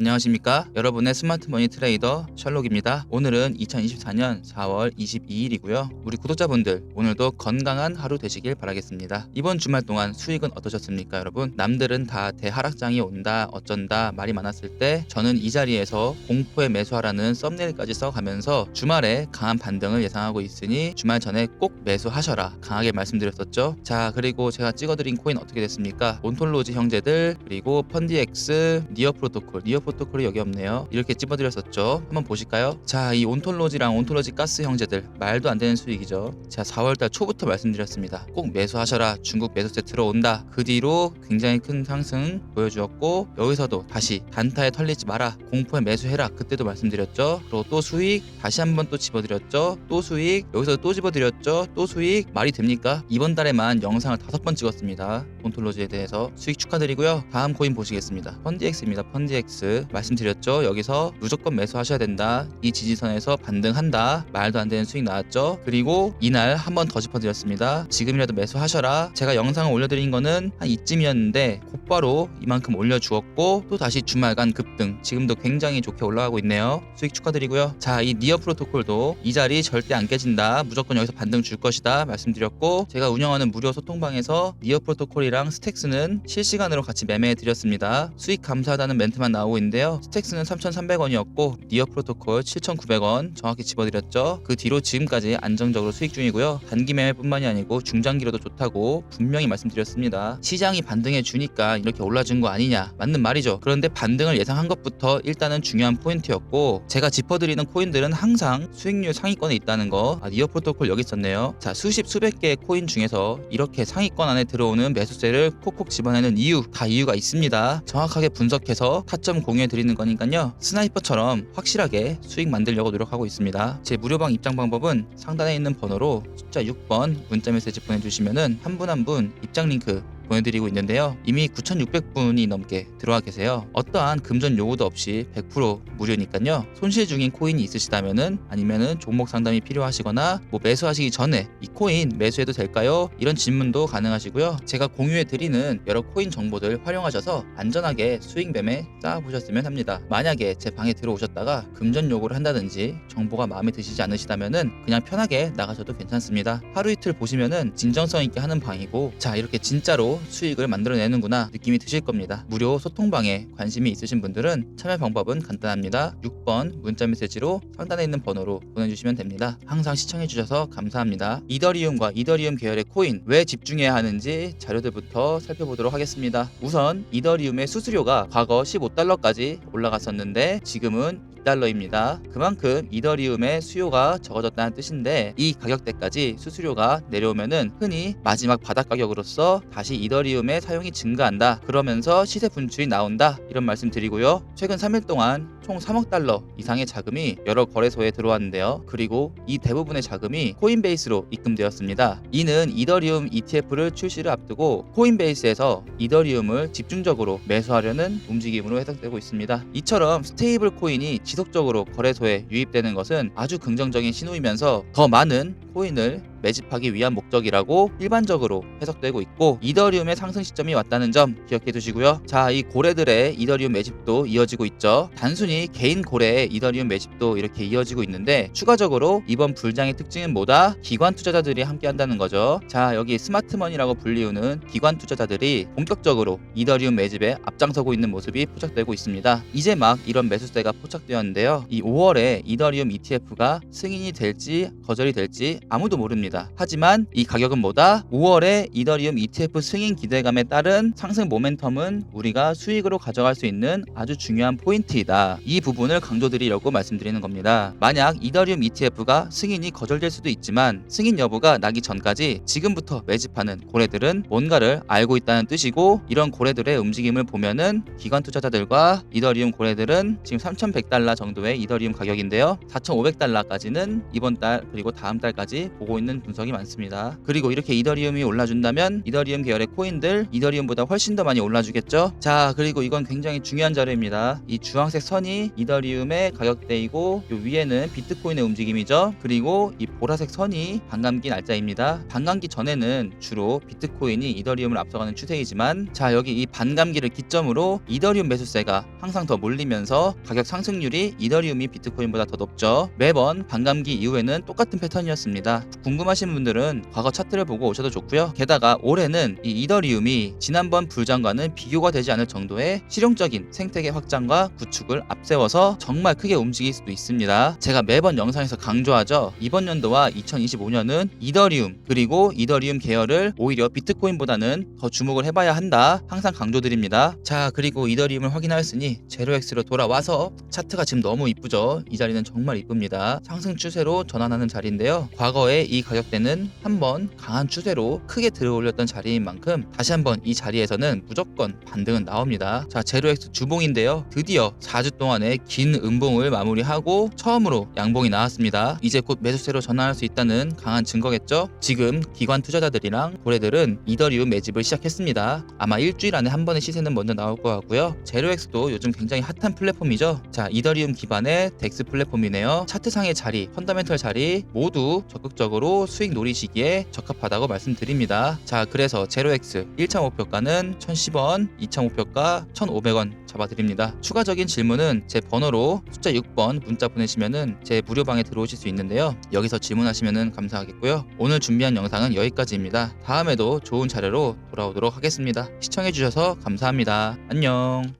안녕하십니까? 여러분의 스마트 머니 트레이더 셜록입니다. 오늘은 2024년 4월 22일이고요. 우리 구독자분들 오늘도 건강한 하루 되시길 바라겠습니다. 이번 주말 동안 수익은 어떠셨습니까 여러분? 남들은 다 대하락장이 온다 어쩐다 말이 많았을 때 저는 이 자리에서 공포에 매수하라는 썸네일까지 써가면서 주말에 강한 반등을 예상하고 있으니 주말 전에 꼭 매수하셔라 강하게 말씀드렸었죠. 자 그리고 제가 찍어드린 코인 어떻게 됐습니까? 온톨로지 형제들 그리고 펀디엑스 니어 프로토콜 니어 프로토콜이 여기 없네요. 이렇게 찝어드렸었죠. 한번 보실까요? 자 이 온톨로지랑 온톨로지 가스 형제들 말도 안 되는 수익이죠. 자 4월달 초부터 말씀드렸습니다. 꼭 매수하셔라. 중국 매수세 들어온다. 그 뒤로 굉장히 큰 상승 보여주었고 여기서도 다시 단타에 털리지 마라. 공포에 매수해라. 그때도 말씀드렸죠. 그리고 또 수익 다시 한번 또 집어드렸죠. 또 수익 여기서 또 집어드렸죠. 또 수익. 말이 됩니까? 이번 달에만 영상을 다섯 번 찍었습니다. 온톨로지에 대해서 수익 축하드리고요. 다음 코인 보시겠습니다. 펀디엑스입니다. 펀디엑스 말씀드렸죠. 여기서 무조건 매수하셔야 된다. 이 지지선에서 반등한다. 말도 안 되는 수익 나왔죠. 그리고 이날 한 번 더 짚어드렸습니다. 지금이라도 매수하셔라. 제가 영상을 올려드린 거는 한 이쯤이었는데 곧바로 이만큼 올려주었고 또 다시 주말간 급등. 지금도 굉장히 좋게 올라가고 있네요. 수익 축하드리고요. 자 이 니어 프로토콜도 이 자리 절대 안 깨진다. 무조건 여기서 반등 줄 것이다 말씀드렸고 제가 운영하는 무료 소통방에서 니어 프로토콜이랑 스택스는 실시간으로 같이 매매해 드렸습니다. 수익 감사하다는 멘트만 나오고 있는데 요. 스택스는 3,300원이었고 니어 프로토콜 7,900원 정확히 집어드렸죠. 그 뒤로 지금까지 안정적으로 수익 중이고요. 단기 매매뿐만이 아니고 중장기로도 좋다고 분명히 말씀드렸습니다. 시장이 반등해 주니까 이렇게 올라준 거 아니냐. 맞는 말이죠. 그런데 반등을 예상한 것부터 일단은 중요한 포인트였고 제가 짚어드리는 코인들은 항상 수익률 상위권에 있다는 거. 아, 니어 프로토콜 여기 있었네요. 자 수십 수백 개의 코인 중에서 이렇게 상위권 안에 들어오는 매수세를 콕콕 집어내는 이유 다 이유가 있습니다. 정확하게 분석해서 타점 공유 해 드리는 거니까요. 스나이퍼처럼 확실하게 수익 만들려고 노력하고 있습니다. 제 무료방 입장 방법은 상단에 있는 번호로 숫자 6번 문자 메시지 보내주시면 은 한 분 한 분 입장 링크 보내드리고 있는데요. 이미 9,600분이 넘게 들어와 계세요. 어떠한 금전 요구도 없이 100% 무료니까요. 손실 중인 코인이 있으시다면은 아니면은 종목 상담이 필요하시거나 뭐 매수하시기 전에 이 코인 매수해도 될까요? 이런 질문도 가능하시고요. 제가 공유해 드리는 여러 코인 정보들 활용하셔서 안전하게 수익 매매 쌓아보셨으면 합니다. 만약에 제 방에 들어오셨다가 금전 요구를 한다든지 정보가 마음에 드시지 않으시다면은 그냥 편하게 나가셔도 괜찮습니다. 하루 이틀 보시면은 진정성 있게 하는 방이고 자 이렇게 진짜로 수익을 만들어내는구나 느낌이 드실 겁니다. 무료 소통방에 관심이 있으신 분들은 참여 방법은 간단합니다. 6번 문자 메시지로 상단에 있는 번호로 보내주시면 됩니다. 항상 시청해주셔서 감사합니다. 이더리움과 이더리움 계열의 코인 왜 집중해야 하는지 자료들부터 살펴보도록 하겠습니다. 우선 이더리움의 수수료가 과거 15달러까지 올라갔었는데 지금은 2달러입니다. 그만큼 이더리움의 수요가 적어졌다는 뜻인데 이 가격대까지 수수료가 내려오면은 흔히 마지막 바닥 가격으로서 다시 이더리움의 사용이 증가한다. 그러면서 시세 분출이 나온다. 이런 말씀 드리고요. 최근 3일 동안 총 3억 달러 이상의 자금이 여러 거래소에 들어왔는데요. 그리고 이 대부분의 자금이 코인베이스로 입금되었습니다. 이는 이더리움 ETF를 출시를 앞두고 코인베이스에서 이더리움을 집중적으로 매수하려는 움직임으로 해석되고 있습니다. 이처럼 스테이블 코인이 지속적으로 거래소에 유입되는 것은 아주 긍정적인 신호이면서 더 많은 코인을 매집하기 위한 목적이라고 일반적으로 해석되고 있고 이더리움의 상승 시점이 왔다는 점 기억해 두시고요. 자, 이 고래들의 이더리움 매집도 이어지고 있죠. 단순히 개인 고래의 이더리움 매집도 이렇게 이어지고 있는데 추가적으로 이번 불장의 특징은 뭐다? 기관 투자자들이 함께 한다는 거죠. 자, 여기 스마트머니라고 불리우는 기관 투자자들이 본격적으로 이더리움 매집에 앞장서고 있는 모습이 포착되고 있습니다. 이제 막 이런 매수세가 포착되 었는데요. 이 5월에 이더리움 ETF가 승인이 될지 거절이 될지 아무도 모릅니다. 하지만 이 가격은 뭐다? 5월에 이더리움 ETF 승인 기대감에 따른 상승 모멘텀은 우리가 수익으로 가져갈 수 있는 아주 중요한 포인트이다. 이 부분을 강조드리려고 말씀드리는 겁니다. 만약 이더리움 ETF가 승인이 거절될 수도 있지만 승인 여부가 나기 전까지 지금부터 매집하는 고래들은 뭔가를 알고 있다는 뜻이고 이런 고래들의 움직임을 보면은 기관 투자자들과 이더리움 고래들은 지금 3,100달러 정도의 이더리움 가격인데요. 4,500달러까지는 이번 달 그리고 다음 달까지 보고 있는 분석이 많습니다. 그리고 이렇게 이더리움이 올라준다면 이더리움 계열의 코인들 이더리움보다 훨씬 더 많이 올라주겠죠. 자 그리고 이건 굉장히 중요한 자료입니다. 이 주황색 선이 선이 이더리움의 가격대이고 요 위에는 비트코인의 움직임이죠. 그리고 이 보라색 선이 반감기 날짜입니다. 반감기 전에는 주로 비트코인이 이더리움을 앞서가는 추세이지만 자 여기 이 반감기를 기점으로 이더리움 매수세가 항상 더 몰리면서 가격 상승률이 이더리움이 비트코인보다 더 높죠. 매번 반감기 이후에는 똑같은 패턴이었습니다. 궁금하신 분들은 과거 차트를 보고 오셔도 좋고요. 게다가 올해는 이 이더리움이 지난번 불장과는 비교가 되지 않을 정도의 실용적인 생태계 확장과 구축을 앞세워서 정말 크게 움직일 수도 있습니다. 제가 매번 영상에서 강조하죠. 이번 연도와 2025년은 이더리움 그리고 이더리움 계열을 오히려 비트코인보다는 더 주목을 해봐야 한다. 항상 강조드립니다. 자 그리고 이더리움을 확인하였으니 제로엑스로 돌아와서 차트가 지금 너무 이쁘죠. 이 자리는 정말 이쁩니다. 상승 추세로 전환하는 자리인데요. 과거에 이 가격대는 한번 강한 추세로 크게 들어올렸던 자리인 만큼 다시 한번 이 자리에서는 무조건 반등은 나옵니다. 자 제로엑스 주봉인데요. 드디어 4주 동안의 긴 음봉을 마무리하고 처음으로 양봉이 나왔습니다. 이제 곧 매수세로 전환할 수 있다는 강한 증거겠죠. 지금 기관 투자자들이랑 고래들은 이더리움 매집을 시작했습니다. 아마 일주일 안에 한 번의 시세는 먼저 나올 것 같고요. 제로엑스도 요즘 굉장히 핫한 플랫폼이죠. 자 이더리움 기반의 덱스 플랫폼이네요. 차트상의 자리, 펀더멘털 자리 모두 적극적으로 수익 노리시기에 적합하다고 말씀드립니다. 자 그래서 제로엑스 1차 목표가는 1010원, 2차 목표가 1500원 잡아드립니다. 추가적인 질문은 제 번호로 숫자 6번 문자 보내시면은 제 무료방에 들어오실 수 있는데요. 여기서 질문하시면은 감사하겠고요. 오늘 준비한 영상은 여기까지입니다. 다음에도 좋은 자료로 돌아오도록 하겠습니다. 시청해주셔서 감사합니다. 안녕.